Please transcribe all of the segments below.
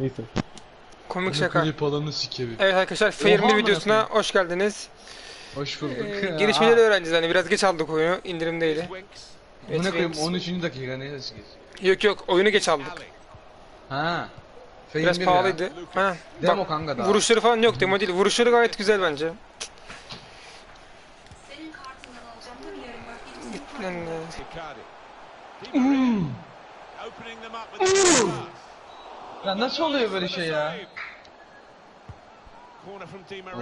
Neyse. Komik Bunu şaka. Klip alanı sikebi. Evet arkadaşlar amına videosuna hoş geldiniz. Hoş bulduk. Ee, gelişmeleri öğreneceğiz hani biraz geç aldık oyunu indirimdeydi. Bu ne koyayım Netflix. 13. dakika ne yazık Yok yok oyunu geç aldık. Ha. Fame Biraz bir pahalıydı. Ya. Ha. Demo Bak, kanka daha. vuruşları falan yok demo değil. Vuruşları gayet güzel bence. Senin kartından alacağım değil Ya nasıl oluyor böyle şey ya?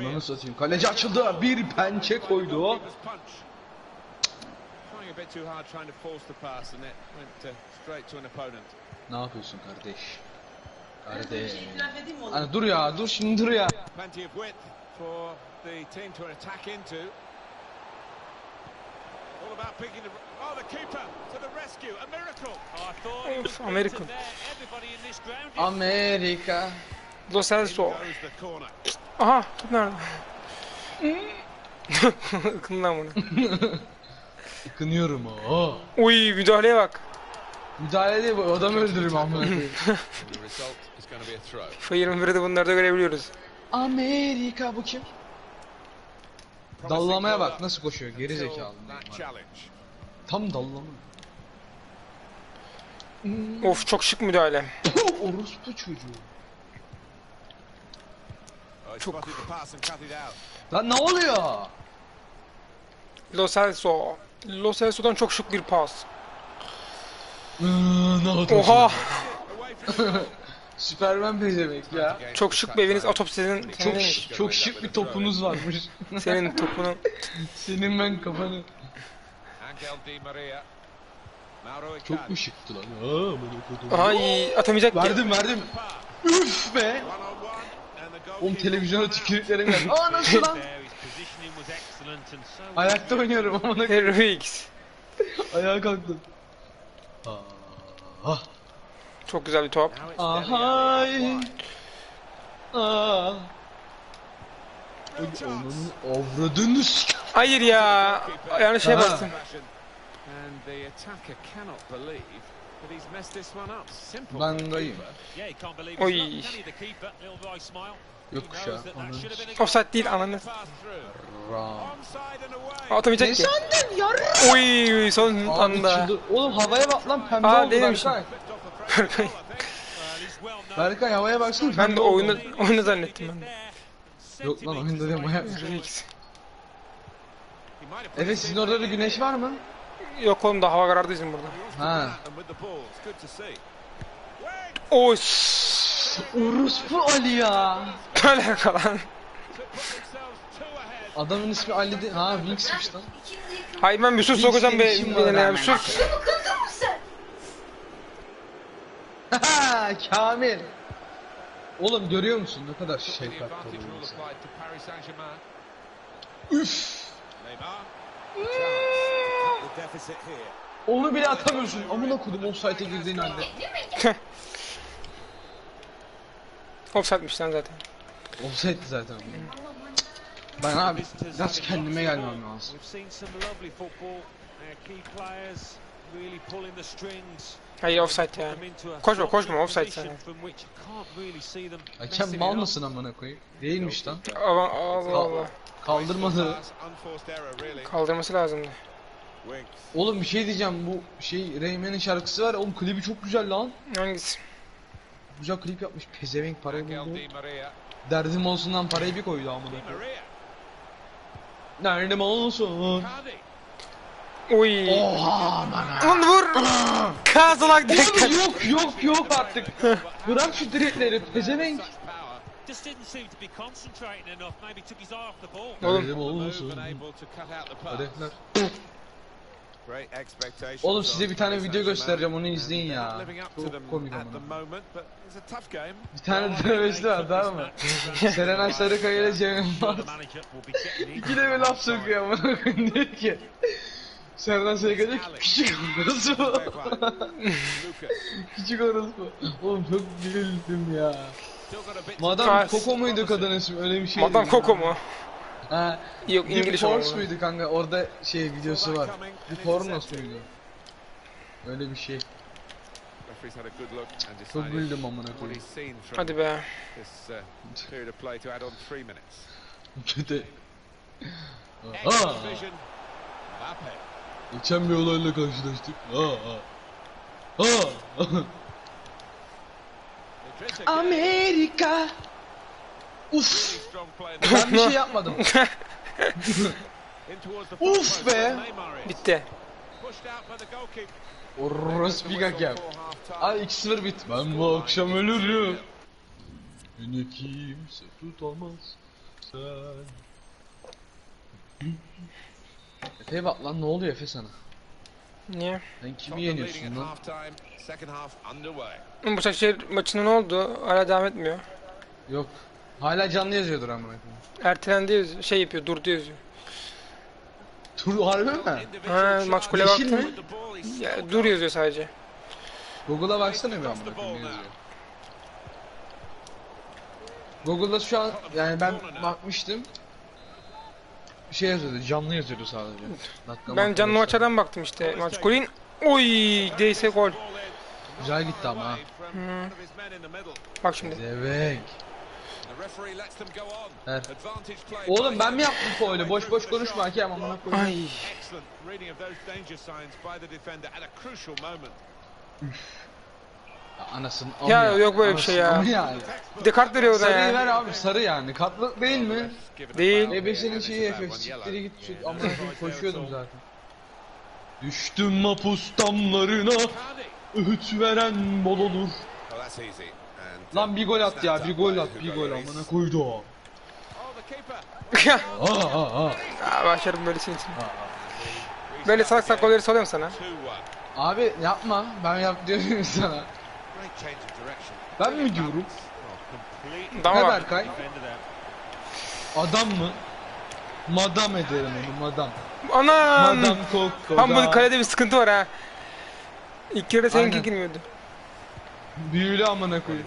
Ananı satayım. Kaleci açıldı. Bir pençe koydu o. Ne yapıyorsun kardeş? Kardeş. Hani dur ya, dur şimdi dur ya. Of width for the team to attack into. All about picking the. Oh, the keeper to the rescue. A miracle. Of, Amerikan. Amerika. Lo Celso. Aha top nerede? Ikınlan bunu. Kınıyorum o. Uy müdahaleye bak. Müdahale değil bu adam öldürürüm amına koyayım. FIFA 21'de bunları da görebiliyoruz. Amerika bu kim? Dallamaya bak nasıl koşuyor geri zekalı. Tam dallama. Of çok şık müdahale. Orospu çocuğu. Çok-. Lan ne oluyor? Lo Celso. Lo Celso'dan çok şık bir pas. Oha! Süpermen pezevenk ya. Çok şık bir eviniz atop senin, Çok çok şık bir topunuz varmış. senin topunu. Senin ben kafanı. Çok mu şıktı lan? Aa, bunu kodum. Ay atamayacak ki. Verdim verdim. Üf be. Oğlum televizyona tükürüklerim geldi. Aa nasıl lan? Ayakta oynuyorum amına koyayım. Heroics. Ayağa kalktım. Ah. Çok güzel bir top. Dele Aa. Chance. Onun avradını sik. Hayır ya. Yani şey Aha. bastım. And the attacker cannot believe that he's messed this one up. Simple. Ben dayım. Oy. Yok kuşağı. Onun Offside değil ananı. Atamayacak Ne ki. sandın yarım? Uy son Abi anda. çıldır. Oğlum havaya bak lan pembe Aa, oldu değmemişim. Berkay. Berkay havaya baksana Ben de oyunu, oyunu zannettim ben de. Yok lan oyunda değil have put Evet sizin orada da güneş var mı? Yok oğlum da hava karardı bizim burada. Ha. Oy. Orospu Ali ya. Alaka lan? Adamın ismi Ali de... Ha Winx'miş lan. Hayır ben bir sus sokacağım be. bir sus. Şunu kızdın mı sen? Kamil. Oğlum görüyor musun ne kadar to Paris Saint-Germain. Üf. Onu bile atamıyorsun. Amına kodum offside'e girdiğin halde. Offside'miş lan zaten. Offside'di zaten. Ben abi biraz kendime gelmem lazım. Hayır offside ya. Koşma, koşma, offside them Hakem mal mısın amına koyayım? Değilmiş lan. Allah Allah. Allah. Kaldırmadı. Kaldırması lazımdı. Oğlum bir şey diyeceğim bu şey Rayman'in şarkısı var ya oğlum klibi çok güzel lan. Hangisi? Güzel klip yapmış pezevenk parayı buldu. Derdim olsun lan parayı bir koydu amına. Derdim olsun. Uy. Oha bana. Lan vur. Kazılak direkt. Oğlum yok yok yok artık. Bırak şu direkleri pezevenk. Oğlum. Expectations Oğlum size bir tane video göstereceğim onu izleyin ya. Çok komik ama. Bir tane travesti var tamam mı? Serenay Sarıkaya ile Cem Yılmaz. İn. İkide bir laf sokuyor koyayım diyor ki. Sarıkaya diyor ki küçük orospu. Küçük orospu. Oğlum çok güldüm ya. Madam. Coco muydu kadın ismi öyle bir şey. Madame Coco mu? Ha. Yok İngiliz ama. Force muydu kanka orada şey videosu var. Bir Pornos muydu? Öyle bir şey. Çok güldüm amına koyayım. Hadi be. uh. Kötü. Mbappe. Geçen bir olayla karşılaştık. Aa. Idrissa Gueye, Amerika. Uf. Ben bir şey yapmadım. Uf be. Bitti. Bir hakem. Ay 2-0 bit. Ben bu akşam ölürüm. Beni kimse tutamaz. Sen. Efe bak lan ne oluyor Efe sana? Niye? Sen kimi yeniyorsun lan? Bu Başakşehir maçında ne oldu? Hala devam etmiyor. Yok. Hala canlı yazıyordur amına koyayım. Ertelendi yazıyor. Şey yapıyor, durdu yazıyor. Tur harbi mi? Ha, maç kule Yeşil baktın. mi? Ya, dur yazıyor sadece. Google'a baksana bir amına koyayım ne yazıyor. Google'da şu an yani ben bakmıştım. Şey yazıyordu, canlı yazıyordu sadece. Dakika Ben canlı maçlardan baktım işte. Maç golün. Oy, değse gol. Güzel gitti ama ha. Bak şimdi. On. Ver. Oğlum ben mi yaptım faulü? Boş boş konuşma hakem amına koyayım. Ay. Ya Anasını Ya yok böyle bir şey ya. Anasını yani. Bir de kart veriyor orada Sarıyı ver ya. abi sarı yani. Katlık değil mi? Değil. foul here, Ebesinin and şeyi it's a bad Efe one, yellow. siktiri git şu amına koyayım koşuyordum zaten. Düştüm mapus damlarına öğüt veren bol olur. Lan bir gol at ya bir gol at bir gol amına koydu. The keeper. Aa aa aa. Başarım böyle senin için. Böyle salak salak golleri salıyorum sana. 2-1. Abi yapma ben yap diyorum sana. Ben mi diyorum? Dama Ne. Berkay? Adam mı? Madam ederim onu madam. Anam. Madam Coco Ama bu kalede bir sıkıntı var ha. İlk kere seninki Aynen. girmiyordu. Büyülü amına koyayım.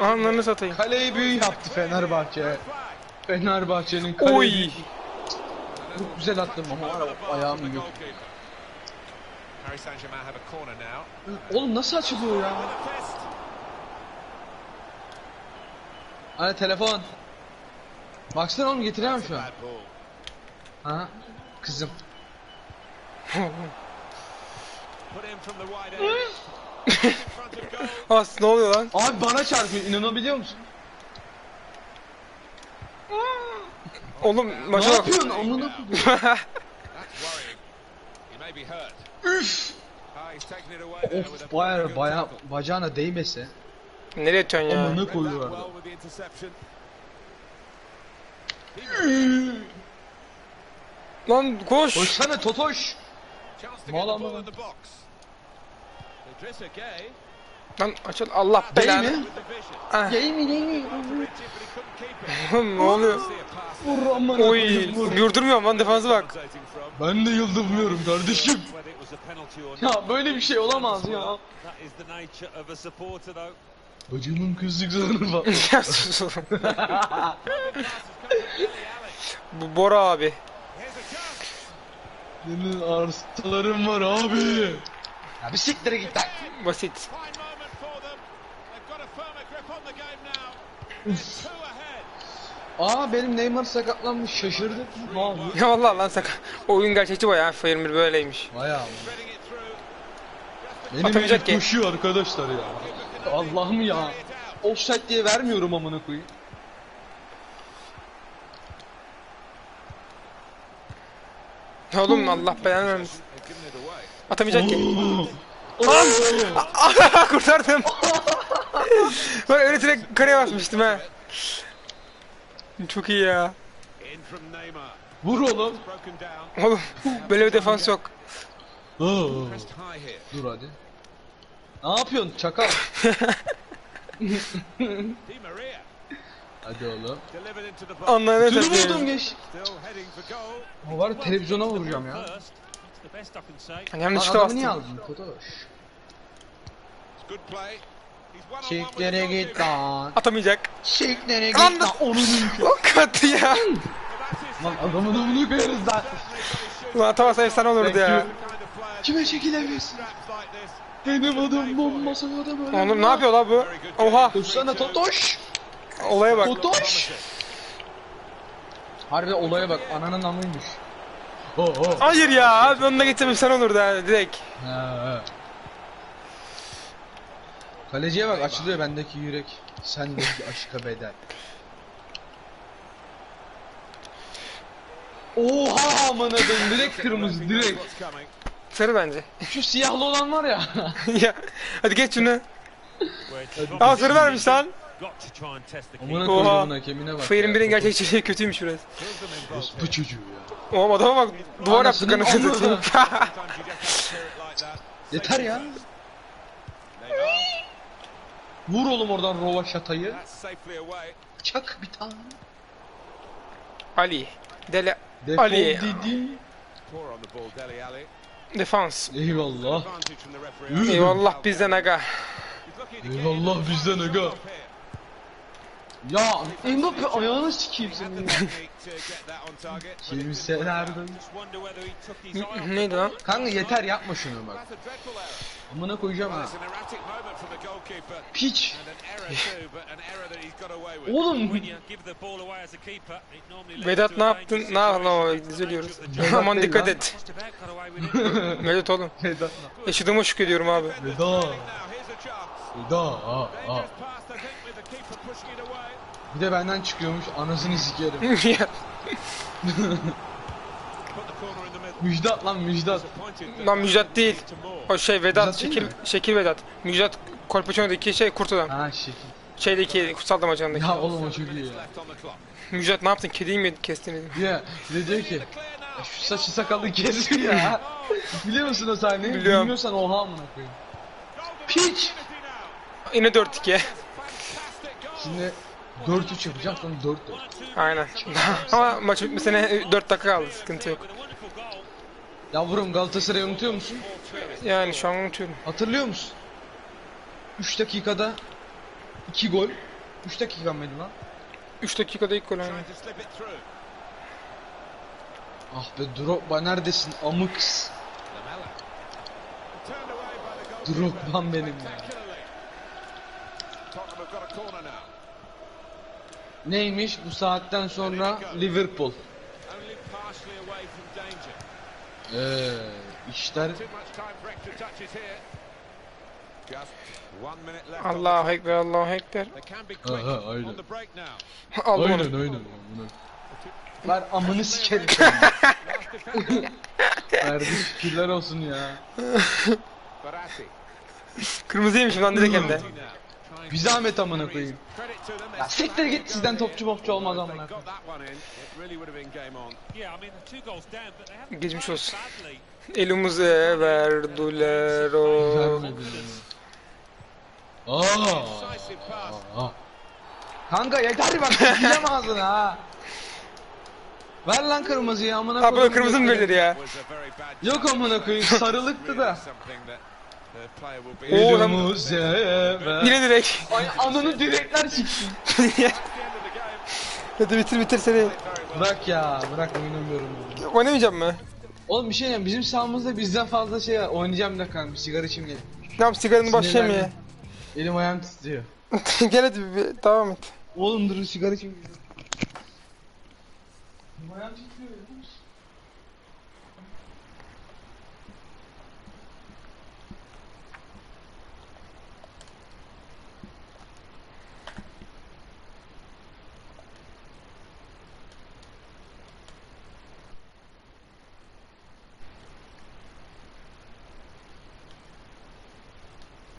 Anlarını satayım. Kaleyi büyü yaptı Fenerbahçe. Fenerbahçe'nin kaleyi Oy. Çok güzel attım ama var ya, ayağım yok. Oğlum nasıl açılıyor ya? Hani telefon. Baksana oğlum getiremem şu an. Ha? Kızım. As ne oluyor lan? Abi bana çarpıyor inanabiliyor musun? Oğlum Ne maça bak. yapıyorsun amına koyayım? That's Üf. Of baya baya bacağına değmese. Nereye atıyorsun ya? Amına koyuyor. Lan koş. Koşsana Totoş. Mal amına. Lan açıl Allah belanı. mi? with the vision. Ah, mi mi? Ne oluyor? Vur amına Oy, yurdurmuyorum lan defansı bak. Ben de yıldırmıyorum kardeşim. Ya böyle bir şey olamaz ya. Bacımın kızlıklarını bak. Ya sus oğlum. Bu Bora abi. Senin arsalarım var abi. Ya bir siktir git lan. Basit. Aa benim Neymar sakatlanmış oldu? Ya vallahi lan sakın. Oyun gerçekçi bayağı. FIFA 21 böyleymiş. Bayağı. Benim Atamayacak ki. koşuyor arkadaşlar ya. Allah'ım ya. Offside diye vermiyorum amına koyayım. Ya Oğlum Allah belanı vermesin. Atamayacak ki. Oo. Kurtardım. ben öyle direkt kareye basmıştım ha. Çok iyi ya. Vur oğlum. Oğlum böyle bir defans yok. Oo. Dur hadi. Ne yapıyorsun çakal? Hadi oğlum. Tünü buldum satayım. geç. O var televizyona vuracağım ya. First. That's the best I can say. Hani Lan yanlışlıkla adamı niye bastım. aldın Kotoş? Şeklere git lan. Atamayacak. Şeklere git Lan lan. Onun Lan kattı ya. Lan adamı da bunu koyarız lan. Ulan atamasa efsane olurdu ya. Kime this. Benim adım bombası adam öyle. Onur ne yapıyor la bu? Oha Koşsana Totoş. olaya bak. Totoş. Harbi olaya bak ananın amıymış. Oo, oo. Hayır ya abi onunla geçemem sen olur da direkt. Ha, ha. Kaleciye bak açılıyor bendeki yürek. Sendeki aşka bedel. Oha aman adam direkt kırmızı direkt. Sarı bence. Şu siyahlı olan var ya. ya hadi geç şunu. Aa sarı vermiş lan. Amına Oha. koyduğumun hakemine bak. Fair'in ya. birin gerçekçiliği kötüymüş biraz. Bu çocuğu ya. Oğlum adama bak duvar yaptık anasını satayım. Sometimes you Vur oğlum oradan rova şatayı. Çak bir tane. Ali. Dele Defol Ali. Ali. defans. Eyvallah. Eyvallah bizden aga. Eyvallah bizden aga. Ya Mbappe ayağını sikeyim senin. Off the Neydi lan? Kanka yeter yapma şunu bak. Amına koyacağım ha. Piç. Oğlum Vedat ne yaptın? Ne yaptın ama üzülüyoruz. Aman dikkat et. Vedat oğlum. Veda. Yaşadığıma şükrediyorum abi. Veda. Now, here's a chance. Veda. Aa, aa. Bir de benden çıkıyormuş anasını sikerim. Müjdat lan müjdat. Lan Müjdat değil. O şey Vedat, Müjdat Şekil? Şekil Vedat. Müjdat Kolpaçino'daki şey kurt adam. Ha şekil. Şeydeki kutsal damacandaki. Ya oğlum o çok iyi ya. Müjdat ne yaptın? Kediyi mi kestin dedim. Ya bir de diyor ki şu saçı sakalı kes ya. Biliyor musun o sahneyi? Biliyorum. Bilmiyorsan oha amına koyayım. Piç. Yine 4-2. Fantastic goal. Şimdi 4-3 yapacak lan 4-4. Aynen. Ama maç bitmesine 4 dakika kaldı. Sıkıntı yok. Yavrum Galatasaray'ı unutuyor musun? Yani şu an unutuyorum. Hatırlıyor musun? 3 dakikada 2 gol. 3 dakika mıydı lan? 3 dakikada ilk gol aynen. Ah be Drogba neredesin amıks? Drogba'm benim ya. Neymiş bu saatten sonra Liverpool. Eee işler Allahu. Ekber, Allahu Ekber. Aha, aynen. Aynen aynen. amına. Ver amını sikerim. Verdi şükürler olsun ya. Barati. Kırmızı yemişim lan direkt hem de. Bir zahmet amına koyayım. Ya siktir git sizden topçu mopçu olmaz amına koyayım. Geçmiş olsun. Elimize verdiler o. Aa. Aa. Kanka yeter bak sikeceğim ağzını ha. Ver lan kırmızıyı amına Ha buna koyayım. kırmızı mı verilir ya? Yok amına koyayım sarılıktı da. Ver. Yine direkt. Ay ananı direkler game. Hadi bitir bitir seni. Bırak ya bırak oynamıyorum. oğlum. Oynamayacağım mı? Oğlum bir şey diyeyim bizim sahamızda bizden fazla şey var. Oynayacağım bir dakika bir sigara içeyim gelin. Ne yap sigaranı başlayayım ya. Elim ayağım titriyor. Gel hadi bir, bir devam et. Oğlum dur sigara içeyim. Elim ayağım titriyor.